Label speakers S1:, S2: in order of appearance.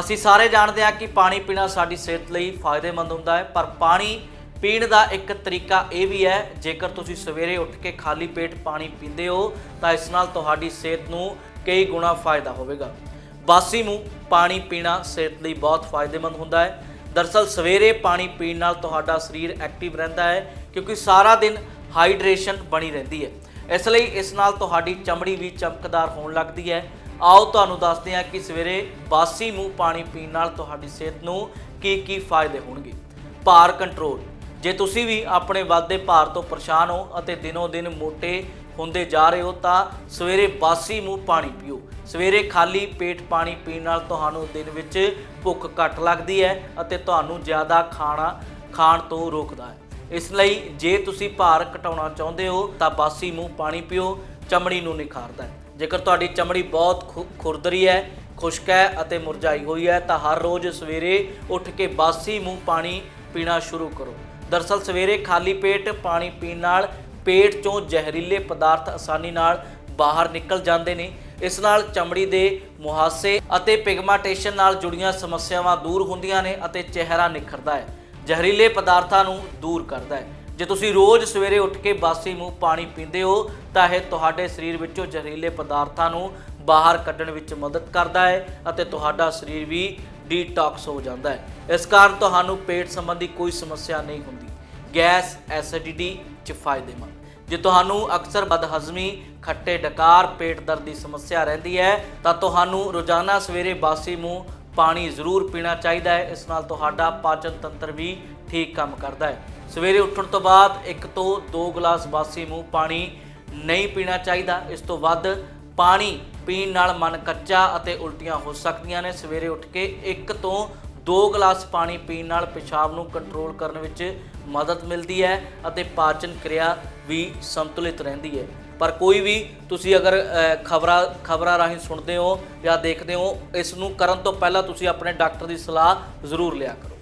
S1: ਅਸੀਂ ਸਾਰੇ ਜਾਣਦੇ ਹਾਂ ਕਿ ਪਾਣੀ ਪੀਣਾ ਸਾਡੀ ਸਿਹਤ ਲਈ ਫਾਇਦੇਮੰਦ ਹੁੰਦਾ ਹੈ, ਪਰ ਪਾਣੀ ਪੀਣ ਦਾ ਇੱਕ ਤਰੀਕਾ ਇਹ ਵੀ ਹੈ, ਜੇਕਰ ਤੁਸੀਂ ਸਵੇਰੇ ਉੱਠ ਕੇ ਖਾਲੀ ਪੇਟ ਪਾਣੀ ਪੀਂਦੇ ਹੋ, ਤਾਂ ਇਸ ਨਾਲ ਤੁਹਾਡੀ ਸਿਹਤ ਨੂੰ ਕਈ ਗੁਣਾ ਫਾਇਦਾ ਹੋਵੇਗਾ। ਬਾਸੀ ਮੂੰਹ ਪਾਣੀ ਪੀਣਾ ਸਿਹਤ ਲਈ ਬਹੁਤ ਫਾਇਦੇਮੰਦ ਹੁੰਦਾ ਹੈ। ਦਰਸਲ ਸਵੇਰੇ ਪਾਣੀ ਪੀਣ ਨਾਲ ਤੁਹਾਡਾ ਸਰੀਰ ਐਕਟਿਵ ਰਹਿੰਦਾ ਹੈ, ਕਿਉਂਕਿ ਸਾਰਾ ਦਿਨ ਹਾਈਡਰੇਸ਼ਨ ਬਣੀ ਰਹਿੰਦੀ ਹੈ। ਇਸ ਲਈ ਇਸ ਨਾਲ ਤੁਹਾਡੀ ਚਮੜੀ ਵੀ ਚਮਕਦਾਰ ਹੋਣ ਲੱਗਦੀ ਹੈ। ਆਓ ਤੁਹਾਨੂੰ ਦੱਸਦੇ ਹਾਂ ਕਿ ਸਵੇਰੇ ਬਾਸੀ ਮੂੰਹ ਪਾਣੀ ਪੀਣ ਨਾਲ ਤੁਹਾਡੀ ਸਿਹਤ ਨੂੰ ਕੀ ਕੀ ਫਾਇਦੇ ਹੋਣਗੇ। ਭਾਰ ਕੰਟਰੋਲ। ਜੇ ਤੁਸੀਂ ਵੀ ਆਪਣੇ ਵੱਧਦੇ ਭਾਰ ਤੋਂ ਪਰੇਸ਼ਾਨ ਹੋ ਅਤੇ ਦਿਨੋ ਦਿਨ ਮੋਟੇ ਹੁੰਦੇ ਜਾ ਰਹੇ ਹੋ ਤਾਂ ਸਵੇਰੇ ਬਾਸੀ ਮੂੰਹ ਪਾਣੀ ਪੀਓ। ਸਵੇਰੇ ਖਾਲੀ ਪੇਟ ਪਾਣੀ ਪੀਣ ਨਾਲ ਤੁਹਾਨੂੰ ਦਿਨ ਵਿੱਚ ਭੁੱਖ ਘੱਟ ਲੱਗਦੀ ਹੈ ਅਤੇ ਤੁਹਾਨੂੰ ਜ਼ਿਆਦਾ ਖਾਣਾ, ਖਾਣ ਤੋਂ ਰੋਕਦਾ ਹੈ। ਇਸ ਲਈ ਜੇ ਤੁਸੀਂ ਭਾਰ ਘਟਾਉਣਾ ਚਾਹੁੰਦੇ ਹੋ ਤਾਂ ਬਾਸੀ ਮੂੰਹ ਪਾਣੀ ਪੀਓ, ਚਮੜੀ ਨੂੰ ਨਿਖਾਰਦਾ ਹੈ। ਜੇਕਰ ਤੁਹਾਡੀ ਚਮੜੀ ਬਹੁਤ ਖੁ- ਖੁਰਦਰੀ ਹੈ, ਖੁਸ਼ਕ ਹੈ ਅਤੇ ਮੁਰਝਾਈ ਹੋਈ ਹੈ, ਤਾਂ ਹਰ ਰੋਜ਼ ਸਵੇਰੇ ਉੱਠ ਕੇ ਬਾਸੀ ਮੂੰਹ ਪਾਣੀ ਪੀਣਾ ਸ਼ੁਰੂ ਕਰੋ। ਦਰਸਲ ਸਵੇਰੇ ਖਾਲੀ ਪੇਟ ਪਾਣੀ ਪੀਣ ਨਾਲ ਪੇਟ ਚੋਂ ਜ਼ਹਿਰੀਲੇ ਪਦਾਰਥ ਆਸਾਨੀ ਨਾਲ ਬਾਹਰ ਨਿਕਲ ਜਾਂਦੇ ਨੇ। ਇਸ ਨਾਲ ਚਮੜੀ ਦੇ ਮੁਹਾਸੇ ਅਤੇ ਪਿਗਮੈਂਟੇਸ਼ਨ ਨਾਲ ਜੁੜੀਆਂ ਸਮੱਸਿਆਵਾਂ ਦੂਰ ਹੁੰਦੀਆਂ ਨੇ ਅਤੇ ਚਿਹਰਾ ਨਿਖਰਦਾ ਹੈ। ਜ਼ਹਿਰੀਲੇ ਪਦਾਰਥਾਂ ਨੂੰ ਦੂਰ ਕਰਦਾ ਹੈ। ਜੇ ਤੁਸੀਂ ਰੋਜ਼ ਸਵੇਰੇ ਉੱਠ ਕੇ ਬਾਸੀ ਮੂੰਹ ਪਾਣੀ ਪੀਂਦੇ ਹੋ, ਤਾਂ ਇਹ ਤੁਹਾਡੇ ਸਰੀਰ ਵਿੱਚੋਂ ਜ਼ਹਿਰੀਲੇ ਪਦਾਰਥਾਂ ਨੂੰ ਬਾਹਰ ਕੱਢਣ ਵਿੱਚ ਮਦਦ ਕਰਦਾ ਹੈ ਅਤੇ ਤੁਹਾਡਾ ਸਰੀਰ ਵੀ ਡੀਟੌਕਸ ਹੋ ਜਾਂਦਾ ਹੈ। ਇਸ ਕਾਰਨ ਤੁਹਾਨੂੰ ਪੇਟ ਸੰਬੰਧੀ ਕੋਈ ਸਮੱਸਿਆ ਨਹੀਂ ਹੁੰਦੀ। ਗੈਸ, ਐਸਿਡਿਟੀ, ਚ ਫਾਇਦੇਮੰਦ ਜੇ ਤੁਹਾਨੂੰ ਅਕਸਰ ਬਦਹਜ਼ਮੀ ਖੱਟੇ ਡਕਾਰ ਪੇਟ ਦਰਦ ਦੀ ਸਮੱਸਿਆ ਰਹਿੰਦੀ ਹੈ, ਤਾਂ ਤੁਹਾਨੂੰ ਰੋਜ਼ਾਨਾ ਸਵੇਰੇ ਬਾਸੀ ਮੂੰਹ ਪਾਣੀ ਜ਼ਰੂਰ ਪੀਣਾ ਚਾਹੀਦਾ ਹੈ। ਇਸ ਨਾਲ ਤੁਹਾਡਾ ਪਾਚਨ ਤੰਤਰ ਵੀ ਠੀਕ ਕੰਮ ਕਰਦਾ ਹੈ। ਸਵੇਰੇ ਉੱਠਣ ਤੋਂ ਬਾਅਦ ਇੱਕ ਤੋਂ ਦੋ ਗਲਾਸ ਬਾਸੀ ਮੂੰਹ ਪਾਣੀ ਨਹੀਂ ਪੀਣਾ ਚਾਹੀਦਾ। ਇਸ ਤੋਂ ਵੱਧ ਪਾਣੀ ਪੀਣ ਨਾਲ ਮਨ ਕੱਚਾ ਅਤੇ ਉਲਟੀਆਂ ਹੋ ਸਕਦੀਆਂ ਨੇ। ਸਵੇਰੇ ਉੱਠ ਕੇ ਇੱਕ ਤੋਂ ਦੋ ਗਲਾਸ ਪਾਣੀ ਪੀਣ ਨਾਲ ਪਿਸ਼ਾਬ ਨੂੰ ਕੰਟਰੋਲ ਕਰਨ ਵਿੱਚ ਮਦਦ ਮਿਲਦੀ ਹੈ ਅਤੇ ਪਾਚਨ ਕਿਰਿਆ ਵੀ ਸੰਤੁਲਿਤ ਰਹਿੰਦੀ ਹੈ। ਪਰ ਕੋਈ ਵੀ ਤੁਸੀਂ ਅਗਰ ਖਬਰਾਂ ਖਬਰਾਂ ਰਾਹੀਂ ਸੁਣਦੇ ਹੋ ਜਾਂ ਦੇਖਦੇ ਹੋ, ਇਸ ਨੂੰ ਕਰਨ ਤੋਂ ਪਹਿਲਾਂ ਤੁਸੀਂ ਆਪਣੇ ਡਾਕਟਰ ਦੀ ਸਲਾਹ ਜ਼ਰੂਰ ਲਿਆ ਕਰੋ।